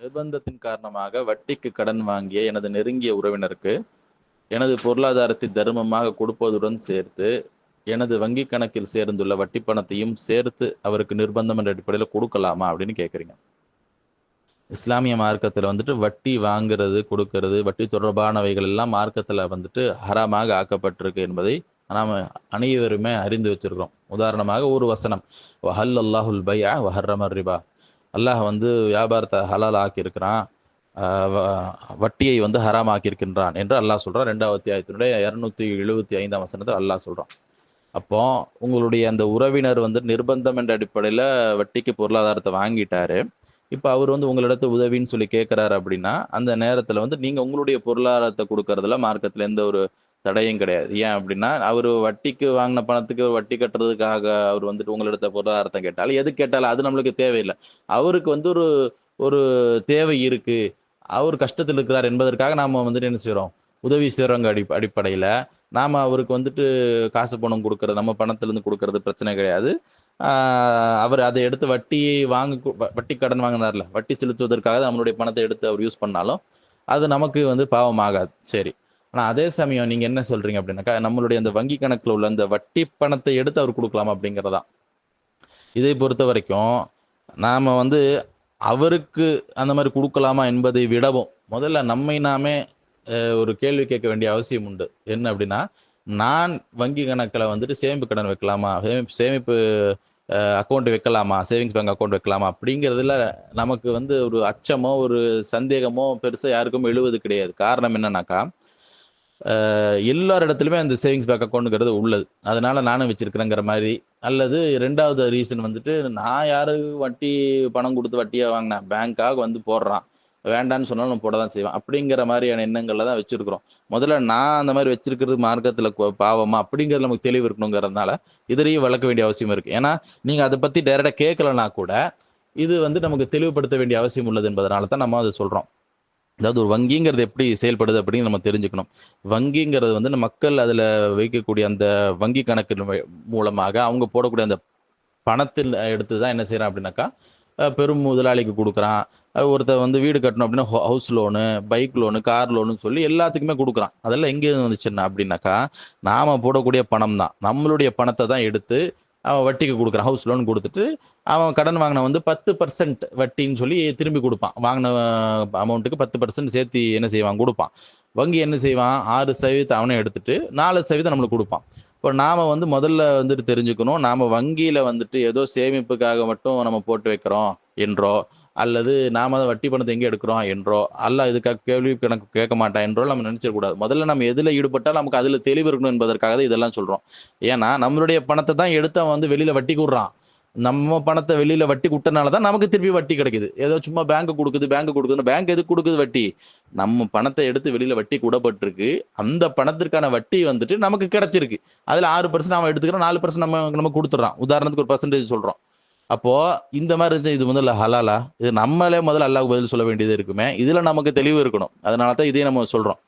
நிர்பந்தத்தின் காரணமாக வட்டிக்கு கடன் வாங்கிய எனது நெருங்கிய உறவினருக்கு எனது பொருளாதாரத்தை தர்மமாக கொடுப்பதுடன் சேர்த்து எனது வங்கி கணக்கில் சேர்ந்துள்ள வட்டி பணத்தையும் சேர்த்து அவருக்கு நிர்பந்தம் என்ற அடிப்படையில் கொடுக்கலாமா அப்படின்னு கேட்குறீங்க இஸ்லாமிய மார்க்கத்தில் வந்துட்டு வட்டி வாங்குறது கொடுக்கறது வட்டி தொடர்பானவைகள் எல்லாம் மார்க்கத்தில் வந்துட்டு ஹராமாக ஆக்கப்பட்டிருக்கு என்பதை நாம் அனைவருமே அறிந்து வச்சிருக்கிறோம். உதாரணமாக ஒரு வசனம் வஹல் அல்லாஹுல் பையா வஹர்ரமர் ரிபா. அல்லாஹ் வந்து வியாபாரத்தை ஹலால் ஆக்கியிருக்கிறான் வட்டியை வந்து ஹராம் ஆக்கியிருக்கின்றான் என்று அல்லாஹ் சொல்கிறான் ரெண்டாவது அத்தியாயத்தினுடைய இரநூத்தி எழுபத்தி ஐந்தாம் வசனத்தை அல்லாஹ் சொல்கிறான் அப்போ உங்களுடைய அந்த உறவினர் வந்து நிர்பந்தம் என்ற அடிப்படையில் வட்டிக்கு பொருளாதாரத்தை வாங்கிட்டாரு. இப்போ அவர் வந்து உங்களிடத்து உதவின்னு சொல்லி கேட்குறாரு அப்படின்னா அந்த நேரத்தில் வந்து நீங்கள் உங்களுடைய பொருளாதாரத்தை கொடுக்கறதுல மார்க்கத்தில் எந்த ஒரு தடையும் கிடையாது. ஏன் அப்படின்னா அவர் வட்டிக்கு வாங்கின பணத்துக்கு வட்டி கட்டுறதுக்காக அவர் வந்துட்டு உங்களிடத்த பொருளாதாரத்தை கேட்டாலும் எது கேட்டாலும் அது நம்மளுக்கு தேவையில்லை. அவருக்கு வந்து ஒரு ஒரு தேவை இருக்கு. அவர் கஷ்டத்தில் இருக்கிறார் என்பதற்காக நாம் வந்துட்டு என்ன செய்கிறோம் உதவி செய்கிறவங்க அடி அடிப்படையில். நாம் அவருக்கு வந்துட்டு காசு பணம் கொடுக்கறது நம்ம பணத்திலேருந்து கொடுக்கறது பிரச்சனை கிடையாது. அவர் அதை எடுத்து வட்டி வாங்க வட்டி கடன் வாங்கினார்ல வட்டி செலுத்துவதற்காக நம்மளுடைய பணத்தை எடுத்து அவர் யூஸ் பண்ணாலும் அது நமக்கு வந்து பாவமாகாது. சரி. ஆனால் அதே சமயம் நீங்கள் என்ன சொல்கிறீங்க அப்படின்னாக்கா நம்மளுடைய அந்த வங்கி கணக்கில் உள்ள அந்த வட்டி பணத்தை எடுத்து அவர் கொடுக்கலாமா அப்படிங்கிறதா. இதை பொறுத்த வரைக்கும் நாம் வந்து அவருக்கு அந்த மாதிரி கொடுக்கலாமா என்பதை விடவும் முதல்ல நம்மை நாமே ஒரு கேள்வி கேட்க வேண்டிய அவசியம் உண்டு. என்ன அப்படின்னா நான் வங்கி கணக்கில் வந்துட்டு சேமிப்பு கடன் வைக்கலாமா சேமிப்பு சேமிப்பு அக்கௌண்ட் வைக்கலாமா சேவிங்ஸ் பேங்க் அக்கௌண்ட் வைக்கலாமா அப்படிங்கிறதுல நமக்கு வந்து ஒரு அச்சமோ ஒரு சந்தேகமோ பெருசாக யாருக்கும் எழுவது கிடையாது. காரணம் என்னன்னாக்கா எல்லார் இடத்துலையுமே அந்த சேவிங்ஸ் பேங்க் அக்கௌண்ட்டுங்கிறது உள்ளது. அதனால நானும் வச்சிருக்கிறேங்கிற மாதிரி. அல்லது ரெண்டாவது ரீசன் வந்துட்டு நான் யாரு வட்டி பணம் கொடுத்து வட்டியாக வாங்கினேன் பேங்க்காக வந்து போடுறான். வேண்டான்னு சொன்னாலும் நம்ம போட தான் செய்வேன். அப்படிங்கிற மாதிரியான எண்ணங்களில் தான் வச்சுருக்குறோம். முதல்ல நான் அந்த மாதிரி வச்சிருக்கிறது மார்க்கத்தில் பாவமா? அப்படிங்கிறது நமக்கு தெளிவு இருக்கணுங்கிறதுனால இதிலையும் வளர்க்க வேண்டிய அவசியம் இருக்குது ஏன்னா நீங்கள் அதை பற்றி டைரெக்டாக கேட்கலனா கூட இது வந்து நமக்கு தெளிவுபடுத்த வேண்டிய அவசியம் உள்ளது என்பதனால தான் நம்ம அதை சொல்கிறோம் அதாவது ஒரு வங்கிங்கிறது எப்படி செயல்படுது அப்படின்னு நம்ம தெரிஞ்சுக்கணும். வங்கிங்கிறது வந்து மக்கள் அதில் வைக்கக்கூடிய அந்த வங்கி கணக்கு மூலமாக அவங்க போடக்கூடிய அந்த பணத்தில் எடுத்து தான் என்ன செய்கிறான் அப்படின்னாக்கா பெரும் முதலாளிக்கு கொடுக்குறான். ஒருத்தர் ஒருத்தன் வந்து வீடு கட்டணும் அப்படின்னா house loan bike loan car loan சொல்லி எல்லாத்துக்குமே கொடுக்குறான். அதெல்லாம் எங்கேருந்து வந்துச்சுன்னா அப்படின்னாக்கா நாம் போடக்கூடிய பணம் தான் நம்மளுடைய பணத்தை தான் எடுத்து அவன் வட்டிக்கு கொடுக்குறான். ஹவுஸ் லோன் கொடுத்துட்டு அவன் கடன் வாங்கின வந்து பத்து பர்சன்ட் வட்டின்னு சொல்லி திரும்பி கொடுப்பான். வாங்கின அமௌண்ட்டுக்கு பத்து பர்சன்ட் சேர்த்து என்ன செய்வான்? கொடுப்பான். வங்கி என்ன செய்வான்? ஆறு சதவீதத்தை அவனே எடுத்துட்டு நாலு சதவீதம் நம்மளுக்கு கொடுப்பான். இப்போ நாம் வந்து முதல்ல வந்துட்டு தெரிஞ்சுக்கணும். நாம் வங்கியில் வந்துட்டு ஏதோ சேமிப்புக்காக மட்டும் நம்ம போட்டு வைக்கிறோம். என்றோ அல்லது நாம தான் வட்டி பணத்தை எங்கே எடுக்கிறோம் என்றோ அல்ல இதுக்காக கேள்வி கணக்கு கேட்க மாட்டான் என்றோ நம்ம நினைச்சிடக்கூடாது முதல்ல நம்ம எதில் ஈடுபட்டால் நமக்கு அதில் தெளிவு இருக்கணும் என்பதற்காக தான் இதெல்லாம் சொல்கிறோம் ஏன்னா நம்மளுடைய பணத்தை தான் எடுத்து அவன் வந்து வெளியில் வட்டி கூடுறான். நம்ம பணத்தை வெளியில வட்டி விட்டனால தான் நமக்கு திருப்பி வட்டி கிடைக்குது. ஏதோ சும்மா பேங்க் கொடுக்குது பேங்க் கொடுக்குது பேங்க் எதுக்கு கொடுக்குது வட்டி? நம்ம பணத்தை எடுத்து வெளியில வட்டி கூடப்பட்டிருக்கு. அந்த பணத்திற்கான வட்டி வந்துட்டு நமக்கு கிடைச்சிருக்கு. அதுல ஆறு பர்சன்ட் அவன் எடுத்துக்கிறோம் நாலு பர்சன்ட் நம்ம நம்ம கொடுத்துட்றான். உதாரணத்துக்கு ஒரு பர்சன்டேஜ் சொல்றோம். அப்போ இந்த மாதிரி இருந்துச்சு இது முதல்ல ஹலாலா. இது நம்மளே முதல்ல அல்லாஹ் பதில் சொல்ல வேண்டியது இருக்குமே. இதுல நமக்கு தெளிவு இருக்கணும். அதனால தான் இதையும் நம்ம சொல்றோம்.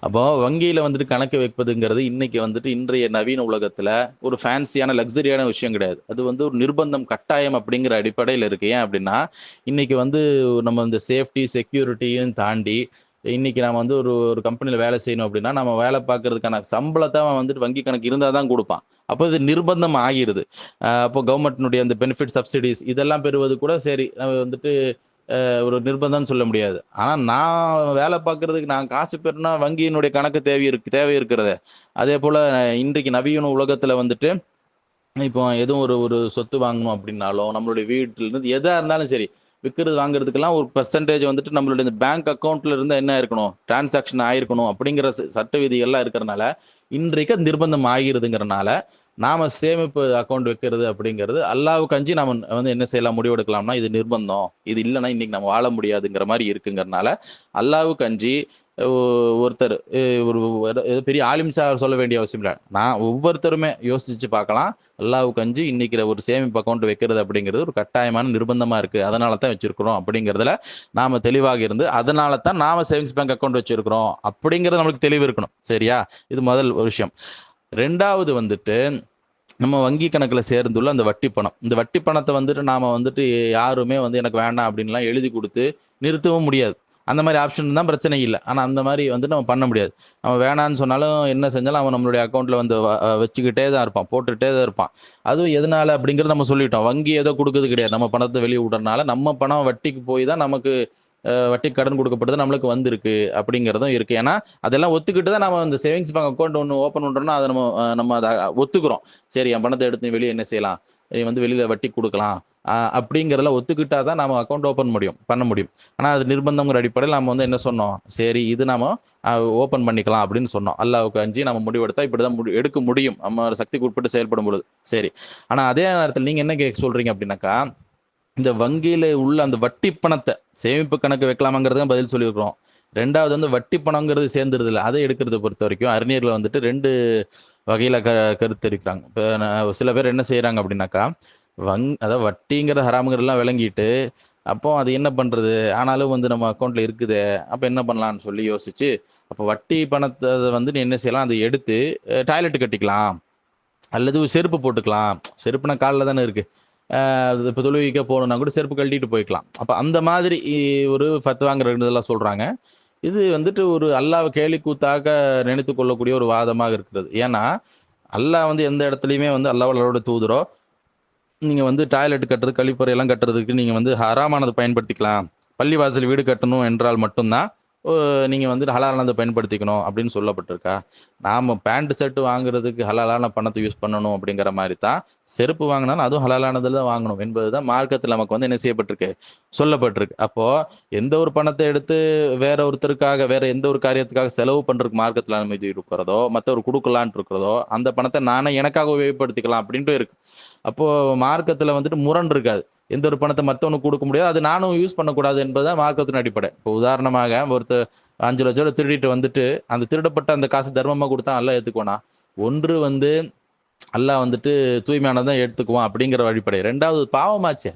அப்போ வங்கியில வந்துட்டு கணக்கு வைப்பதுங்கிறது இன்னைக்கு வந்துட்டு இன்றைய நவீன உலகத்துல ஒரு ஃபேன்சியான லக்ஸரியான விஷயம் கிடையாது. அது வந்து ஒரு நிர்பந்தம் கட்டாயம் அப்படிங்கிற அடிப்படையில் இருக்கு. ஏன் அப்படின்னா இன்னைக்கு வந்து நம்ம இந்த சேஃப்டி செக்யூரிட்டியும் தாண்டி இன்னைக்கு நம்ம வந்து ஒரு ஒரு கம்பெனியில் வேலை செய்யணும் அப்படின்னா நம்ம வேலை பார்க்கறதுக்கான சம்பளத்தை அவன் வந்துட்டு வங்கி கணக்கு இருந்தால் தான் கொடுப்பான். அப்போ இது நிர்பந்தம் ஆகிடுது அப்போ கவர்மெண்ட்னுடைய அந்த பெனிஃபிட் சப்சிடிஸ் இதெல்லாம் பெறுவது கூட சரி. நம்ம வந்துட்டு ஒரு நிர்பந்தம்னு சொல்ல முடியாது. ஆனால் நான் வேலை பார்க்குறதுக்கு நான் காசு பெறுனா வங்கியினுடைய கணக்கு தேவை இருக்கு தேவை இருக்கிறது. அதே போல் இன்றைக்கு நவீன உலகத்தில் வந்துட்டு இப்போ எதுவும் ஒரு ஒரு சொத்து வாங்கணும் அப்படின்னாலும் நம்மளுடைய வீட்டில இருந்து எதாக இருந்தாலும் சரி விற்கிறது வாங்குறதுக்கெல்லாம் ஒரு பர்சன்டேஜ் வந்துட்டு நம்மளுடைய இந்த பேங்க் அக்கௌண்ட்ல இருந்து என்ன இருக்கணும்? டிரான்சாக்ஷன் ஆயிருக்கணும் அப்படிங்கிற சட்ட விதிகள்லாம் இருக்கிறனால இன்றைக்கு நிர்பந்தம் ஆகிருதுங்கிறனால நாம சேமிப்பு அக்கௌண்ட் வைக்கிறது அப்படிங்கிறது அல்லாவுக்கு அஞ்சு நாம வந்து என்ன செய்யலாம்? முடிவெடுக்கலாம்னா இது நிர்பந்தம். இது இல்லைன்னா இன்னைக்கு நம்ம வாழ முடியாதுங்கிற மாதிரி இருக்குங்கிறனால அல்லாவுக்கு அஞ்சு ஒருத்தர் ஒரு ஒரு- பெரிய ஆலிம் சொல்ல வேண்டிய அவசியம் இல்லை. நான் ஒவ்வொருத்தருமே யோசிச்சு பார்க்கலாம். அல்லாவுக்கு அஞ்சு இன்னைக்கு ஒரு சேமிப்பு அக்கௌண்ட் வைக்கிறது அப்படிங்கிறது ஒரு கட்டாயமான நிர்பந்தமாக இருக்குது அதனால தான் வச்சுருக்குறோம் அப்படிங்கிறதுல நாம் தெளிவாக இருந்து அதனால தான் நாம் சேவிங்ஸ் பேங்க் அக்கௌண்ட் வச்சுருக்குறோம் அப்படிங்கிறது நம்மளுக்கு தெளிவு இருக்கணும். சரியா? இது முதல் விஷயம். ரெண்டாவது வந்துட்டு நம்ம வங்கி கணக்கில் சேர்ந்துள்ள அந்த வட்டி பணம். இந்த வட்டி பணத்தை வந்துட்டு நாம் வந்துட்டு யாருமே வந்து எனக்கு வேண்டாம் அப்படின்லாம் எழுதி கொடுத்து நிறுத்தவும் முடியாது. அந்த மாதிரி ஆப்ஷன் தான் பிரச்சனை இல்லை ஆனால் அந்த மாதிரி வந்து நம்ம பண்ண முடியாது. நம்ம வேணான்னு சொன்னாலும், என்ன செஞ்சாலும் அவன் நம்மளுடைய அக்கௌண்ட்டில் வந்து வ வச்சுக்கிட்டே தான் இருப்பான். போட்டுகிட்டே தான் இருப்பான். அதுவும் எதனால அப்படிங்கிறத நம்ம சொல்லிட்டோம். வங்கி ஏதோ கொடுக்குறது கிடையாது. நம்ம பணத்தை வெளியே விடுறனால, நம்ம பணம் வட்டிக்கு போய் தான் நமக்கு வட்டி வட்டிக்கு கடன் கொடுக்கப்படுது நம்மளுக்கு வந்திருக்கு அப்படிங்கிறதும் இருக்குது ஏன்னா, அதெல்லாம் ஒத்துக்கிட்டு தான் நம்ம அந்த சேவிங்ஸ் பேங்க் அக்கௌண்ட் ஒன்று ஓப்பன் பண்ணுறோன்னா அதை நம்ம நம்ம அதை ஒத்துக்கிறோம். சரி என் பணத்தை எடுத்து வெளியே என்ன செய்யலாம்? நீ வந்து வெளியில் வட்டி கொடுக்கலாம் அப்படிங்கிறதெல்லாம் ஒத்துக்கிட்டா தான் நம்ம அக்கௌண்ட் ஓப்பன் முடியும் பண்ண முடியும். ஆனால் அது நிர்பந்தங்கிற அடிப்படையில் நம்ம வந்து என்ன சொன்னோம்? சரி இது நாம ஓப்பன் பண்ணிக்கலாம் அப்படின்னு சொன்னோம். அல்லாவுக்கு அஞ்சி நம்ம முடிவெடுத்தா இப்டிதான் முடி எடுக்க முடியும். நம்ம சக்திக்கு உட்பட்டு செயல்படும் பொழுது. சரி. ஆனால் அதே நேரத்தில் நீங்கள் என்ன கேட்க சொல்கிறீங்க அப்படின்னாக்கா இந்த வங்கியில் உள்ள அந்த வட்டி பணத்தை சேமிப்பு கணக்கு வைக்கலாமாங்கிறதுக்கு பதில் சொல்லியிருக்கிறோம். ரெண்டாவது வந்து வட்டி பணம்ங்கிறது சேர்ந்துருதுல்ல, அதை எடுக்கிறத பொறுத்தவரைக்கும் அறிஞர்கள் வந்துட்டு ரெண்டு வகையில் க கருத்து தெரிவிக்கிறாங்க. இப்போ நான் சில பேர் என்ன செய்கிறாங்க அப்படின்னாக்கா வங் அதாவது வட்டிங்கிறது ஹராமுங்கிறதெல்லாம் விளங்கிட்டு, அப்போ அது என்ன பண்ணுறது ஆனாலும் வந்து நம்ம அக்கௌண்ட்டில் இருக்குது அப்போ என்ன பண்ணலான்னு சொல்லி யோசிச்சு, அப்போ வட்டி பணத்தை வந்து நீ என்ன செய்யலாம்? அதை எடுத்து டாய்லெட்டு டாய்லெட் கட்டிக்கலாம். அல்லது செருப்பு போட்டுக்கலாம். செருப்புனா காலில் தானே இருக்குது இப்போ இப்ப போகணுன்னா கூட செருப்பு கழட்டிட்டு போய்க்கலாம். அப்போ அந்த மாதிரி ஒரு பத்து வாங்குறதுலாம் சொல்கிறாங்க இது வந்துட்டு ஒரு அல்லாவை கேலிக்கூத்தாக நினைத்து கொள்ளக்கூடிய ஒரு வாதமாக இருக்கிறது. ஏன்னா, அல்லாஹ் வந்து எந்த இடத்துலையுமே வந்து அல்லாஹ்வோ தூதுரோ நீங்கள் வந்து டாய்லெட் கட்டுறது, கழிப்பறை எல்லாம் கட்டுறதுக்கு நீங்கள் வந்து ஹராமானது பயன்படுத்திக்கலாம். பள்ளிவாசல் வீடு கட்டணும் என்றால் மட்டும்தான் நீங்கள் வந்து ஹலாலானதை பயன்படுத்திக்கணும் அப்படின்னு சொல்லப்பட்டிருக்கா? நாம் பேண்ட், ஷர்ட் வாங்குறதுக்கு ஹலாலான பணத்தை யூஸ் பண்ணணும் அப்படிங்கிற மாதிரி தான், செருப்பு வாங்கினாலும் அதுவும் ஹலாலானதில் தான் வாங்கணும் என்பது தான் மார்க்கத்தில் நமக்கு வந்து என்ன செய்யப்பட்டிருக்கு? சொல்லப்பட்டிருக்கு. அப்போது எந்த ஒரு பணத்தை எடுத்து வேற ஒருத்தருக்காக, வேற எந்த ஒரு காரியத்துக்காக செலவு பண்ணுறதுக்கு மார்க்கத்தில் அனுமதி இருக்கிறதோ, மற்றவர் கொடுக்கலான் இருக்கிறதோ, அந்த பணத்தை நானே எனக்காக உபயோகப்படுத்திக்கலாம் அப்படின்ட்டு இருக்கு. அப்போது மார்க்கத்தில் வந்துட்டு முரண் இருக்காது. எந்த ஒரு பணத்தை மற்றவனுக்கு கொடுக்க முடியாது. அது நானும் யூஸ் பண்ணக்கூடாது என்பது தான் மார்க்கத்தின் அடிப்படை. இப்போ உதாரணமாக ஒருத்தர் ரூ. 5,00,000 திருடிட்டு வந்துட்டு, அந்த திருடப்பட்ட அந்த காசு தர்மமாக கொடுத்தா நல்லா ஏத்துக்குவானா? ஒன்று வந்து அல்லாஹ் வந்துட்டு தூய்மையானதான் எடுத்துக்குவான் அப்படிங்கிற அடிப்படை. ரெண்டாவது பாவமாச்சே.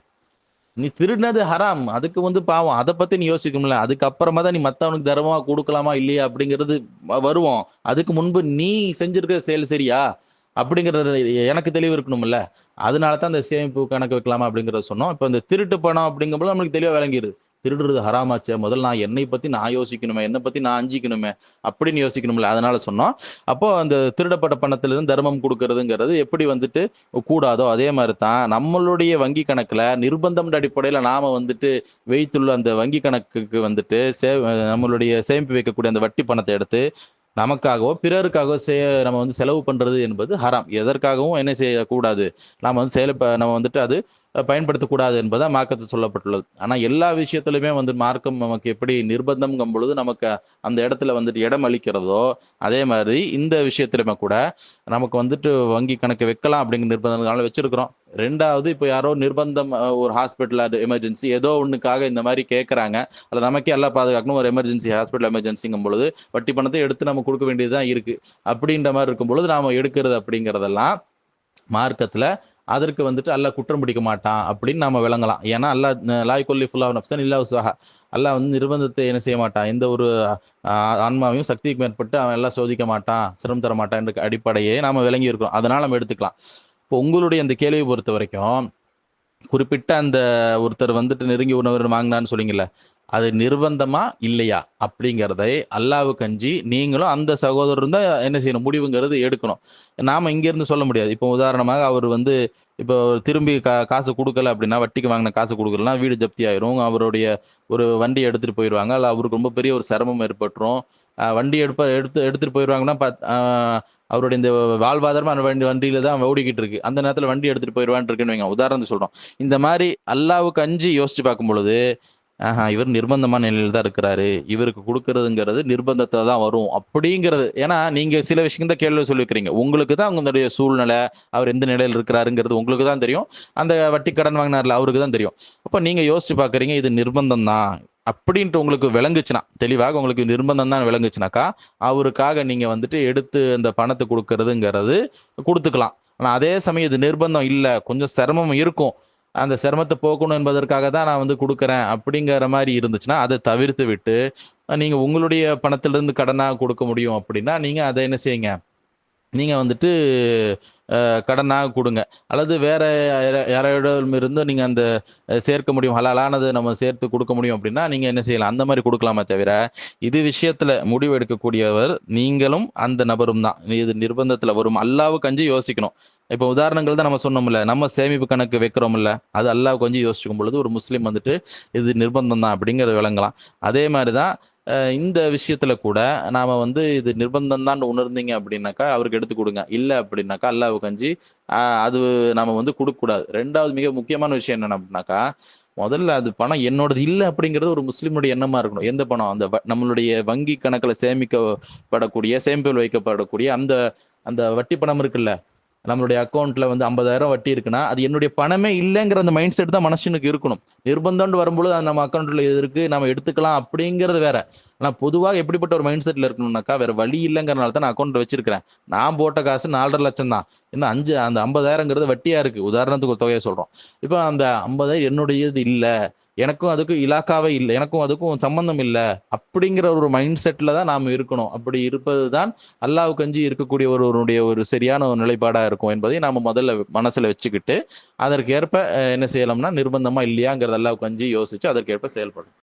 நீ திருடினது ஹராம். அதுக்கு வந்து பாவம். அதை பற்றி நீ யோசிக்கணும்ல. அதுக்கப்புறமா தான் நீ மற்றவனுக்கு தர்மமாக கொடுக்கலாமா இல்லையா? அப்படிங்கிறது வருவோம். அதுக்கு முன்பு நீ செஞ்சிருக்கிற செயல் சரியா? அப்படிங்கிறது எனக்கு தெளிவு இருக்கணும்ல. அதனால தான் அந்த சேமிப்பு கணக்கு வைக்கலாமா? அப்படிங்கிறத சொன்னோம். இப்போ இந்த திருட்டு பணம் அப்படிங்கும்போது நம்மளுக்கு தெளிவாக விளங்கிருது. திருடுறது ஹராமாச்சே. முதல்ல நான் என்னை பற்றி நான் யோசிக்கணுமே. என்னை பற்றி நான் அஞ்சிக்கணுமே. அப்படின்னு யோசிக்கணும்ல. அதனால சொன்னோம். அப்போ அந்த திருடப்பட்ட பணத்திலிருந்து தர்மம் கொடுக்கறதுங்கிறது எப்படி வந்துட்டு கூடாதோ, அதே மாதிரி தான் நம்மளுடைய வங்கி கணக்கில் நிர்பந்தம் அடிப்படையில் நாம் வந்துட்டு வைத்துள்ள அந்த வங்கி கணக்குக்கு வந்துட்டு சே நம்மளுடைய சேமிப்பு வைக்கக்கூடிய அந்த வட்டி பணத்தை எடுத்து, நமக்காகவோ, பிறருக்காகவோ செய்ய நம்ம வந்து செலவு பண்ணுறது என்பது ஹராம். எதற்காகவும் என்ன செய்யக்கூடாது? நாம் வந்து செயல் ப நம்ம வந்துட்டு அது பயன்படுத்தக்கூடாது என்பதாக மார்க்கத்தில் சொல்லப்பட்டுள்ளது. ஆனால் எல்லா விஷயத்துலையுமே வந்து மார்க்கம் நமக்கு எப்படி நிர்பந்தம்ங்கும் பொழுது நமக்கு அந்த இடத்துல வந்துட்டு இடம் அளிக்கிறதோ, அதே மாதிரி இந்த விஷயத்துலையுமே கூட நமக்கு வந்துட்டு வங்கி கணக்கு வைக்கலாம் அப்படிங்கிற நிர்பந்தங்களால வச்சுருக்குறோம் ரெண்டாவது இப்போ யாரோ நிர்பந்தம் ஒரு ஹாஸ்பிட்டல் அது எமர்ஜென்சி ஏதோ ஒன்றுக்காக இந்த மாதிரி கேட்குறாங்க அதில் நமக்கே எல்லாம் பாதுகாக்கணும். ஒரு எமர்ஜென்சி ஹாஸ்பிட்டல் எமர்ஜென்சிங்கும் பொழுது, வட்டி பணத்தை எடுத்து நம்ம கொடுக்க வேண்டியது தான் இருக்குது அப்படின்ற மாதிரி இருக்கும் பொழுது நாம் எடுக்கிறது அப்படிங்கிறதெல்லாம் மார்க்கத்தில் அதற்கு வந்துட்டு அல்ல குற்றம் பிடிக்க மாட்டான் அப்படின்னு நம்ம விளங்கலாம். ஏன்னா அல்ல லாய் கொல்லி ஃபுல்லாக நப்சன் இல்லா உஸ்ஸாஹா. எல்லாம் வந்து நிர்பந்தத்தை என்ன செய்ய மாட்டான். எந்த ஒரு ஆன்மாவையும் சக்திக்கு மேற்பட்டு அவன் எல்லாம் சோதிக்க மாட்டான். சிரமம் தர மாட்டான் என்ற அடிப்படையே நாம் விளங்கி இருக்கிறோம். அதனால் நம்ம எடுத்துக்கலாம். இப்போ உங்களுடைய அந்த கேள்வியை பொறுத்த வரைக்கும் குறிப்பிட்ட அந்த ஒருத்தர் வந்துட்டு நெருங்கி உணவர் வாங்கினான்னு சொன்னீங்கல்ல. அது நிர்பந்தமா? இல்லையா? அப்படிங்கிறதை அல்லாவு கஞ்சி நீங்களும் அந்த சகோதரர் தான் என்ன செய்யணும்? முடிவுங்கிறது எடுக்கணும். நாம இங்கேருந்து சொல்ல முடியாது. இப்போ உதாரணமாக அவர் வந்து இப்போ திரும்பி கா காசு கொடுக்கல அப்படின்னா வட்டிக்கு வாங்கின காசு கொடுக்கலன்னா வீடு ஜப்தி ஆயிரும். அவருடைய ஒரு வண்டி எடுத்துட்டு போயிடுவாங்க அல்ல அவருக்கு ரொம்ப பெரிய ஒரு சிரமம் ஏற்பட்டுரும். வண்டி எடுப்ப எடுத்து எடுத்துட்டு போயிடுவாங்கன்னா அவருடைய இந்த வாழ்வாதாரம் அந்த வண்டி வண்டியில தான் ஓடிக்கிட்டு இருக்கு. அந்த நேரத்தில் வண்டி எடுத்துட்டு போயிருவான்னு இருக்குன்னு வைங்க. உதாரணம் சொல்றோம். இந்த மாதிரி அல்லாவுக்கு அஞ்சு யோசிச்சு பார்க்கும் பொழுது, ஆஹா இவர் நிர்பந்தமான நிலையில தான் இருக்கிறாரு. இவருக்கு கொடுக்கறதுங்கிறது நிர்பந்தத்தை தான் வரும். அப்படிங்கிறது ஏன்னா நீங்க சில விஷயம் தான் கேள்வி சொல்லியிருக்கிறீங்க. உங்களுக்கு தான் உங்களுடைய சூழ்நிலை, அவர் எந்த நிலையில் இருக்கிறாருங்கிறது உங்களுக்கு தான் தெரியும். அந்த வட்டி கடன் வாங்கினார்ல அவருக்கு தான் தெரியும். அப்போ நீங்க யோசிச்சு பார்க்குறீங்க இது நிர்பந்தம் தான். அப்படின்ட்டு உங்களுக்கு விளங்குச்சுன்னா தெளிவாக உங்களுக்கு நிர்பந்தம் தான் விளங்குச்சுனாக்கா, அவருக்காக நீங்கள் வந்துட்டு எடுத்து அந்த பணத்தை கொடுக்கறதுங்கிறது கொடுத்துக்கலாம் ஆனால் அதே சமயம் இது நிர்பந்தம் இல்லை கொஞ்சம் சிரமம் இருக்கும். அந்த சிரமத்தை போக்கணும் என்பதற்காக தான் நான் வந்து கொடுக்குறேன் அப்படிங்கிற மாதிரி இருந்துச்சுன்னா, அதை தவிர்த்து விட்டு, நீங்கள் உங்களுடைய பணத்திலிருந்து கடனாக கொடுக்க முடியும் அப்படின்னா நீங்கள் அதை என்ன செய்யுங்க? நீங்கள் வந்துட்டு கடனாக கொடுங்க. அல்லது வேறு யார- யாரோடம் இருந்து நீங்கள் அந்த சேர்க்க முடியும் ஹலாலானது நம்ம சேர்த்து கொடுக்க முடியும் அப்படின்னா நீங்கள் என்ன செய்யலாம்? அந்த மாதிரி கொடுக்கலாமே தவிர இது விஷயத்தில் முடிவு எடுக்கக்கூடியவர் நீங்களும் அந்த நபரும் தான். இது நிர்பந்தத்தில் வரும். அல்லாவுக்கு அஞ்சு யோசிக்கணும். இப்போ உதாரணங்கள் தான் நம்ம சொன்னோம்ல நம்ம சேமிப்பு கணக்கு வைக்கிறோம்ல அது அல்லாஹ் கொஞ்சம் யோசிக்கும் பொழுது ஒரு முஸ்லீம் வந்துட்டு இது நிர்பந்தம் தான் அப்படிங்கிறது விளங்கலாம். அதே மாதிரி தான் இந்த விஷயத்துல கூட நாம வந்து இது நிர்பந்தம் தான் உணர்ந்தீங்க அப்படின்னாக்கா அவருக்கு எடுத்து கொடுங்க. இல்லை அப்படின்னாக்கா அல்லாஹ் கஞ்சி அது நாம வந்து கொடுக்கக்கூடாது. ரெண்டாவது மிக முக்கியமான விஷயம் என்ன அப்படின்னாக்கா முதல்ல அது பணம் என்னோடது இல்லை அப்படிங்கிறது ஒரு முஸ்லீமுடைய எண்ணமா இருக்கணும். எந்த பணம்? அந்த வ- நம்மளுடைய வங்கி கணக்கில் சேமிக்கப்படக்கூடிய சேமிப்பில் வைக்கப்படக்கூடிய அந்த அந்த வட்டி பணம் இருக்குல்ல? நம்மளுடைய அக்கௌண்ட்ல வந்து ஐம்பதாயிரம் வட்டி இருக்குன்னா அது என்னுடைய பணமே இல்லைங்கிற அந்த மைண்ட் செட் தான் மனுஷனுக்கு இருக்கணும். நிர்பந்தம்னு வரும்பொழுது அது நம்ம அக்கௌண்ட்ல இது இருக்கு நம்ம எடுத்துக்கலாம் அப்படிங்கிறது வேற. ஆனால் பொதுவாக எப்படிப்பட்ட ஒரு மைண்ட் செட்ல இருக்கணும்னாக்கா வேற வழி இல்லைங்கிறனால தான் நான் அக்கௌண்ட் வச்சிருக்கிறேன். நான் போட்ட காசு நாலரை லட்சம் தான். இன்னும் அஞ்சு அந்த ஐம்பதாயிரங்கிறது வட்டியா இருக்கு. உதாரணத்துக்கு ஒரு தொகையை சொல்றோம். இப்போ அந்த ஐம்பதாயிரம் என்னுடையது இல்லை. எனக்கும் அதுக்கும் இலாக்காவே இல்லை. எனக்கும் அதுக்கும் சம்பந்தம் இல்லை. அப்படிங்கிற ஒரு மைண்ட் செட்டில் தான் நாம் இருக்கணும். அப்படி இருப்பது தான் அல்லாஹ் கஞ்சி இருக்கக்கூடிய ஒருவருடைய ஒரு சரியான ஒரு நிலைப்பாடாக இருக்கும் என்பதை நாம் முதல்ல மனசில் வச்சுக்கிட்டு அதற்கேற்ப என்ன செய்யலாம்னா நிர்பந்தமாக இல்லையாங்கிறது அல்லாஹ் கஞ்சி யோசிச்சு அதற்கேற்ப செயல்படும்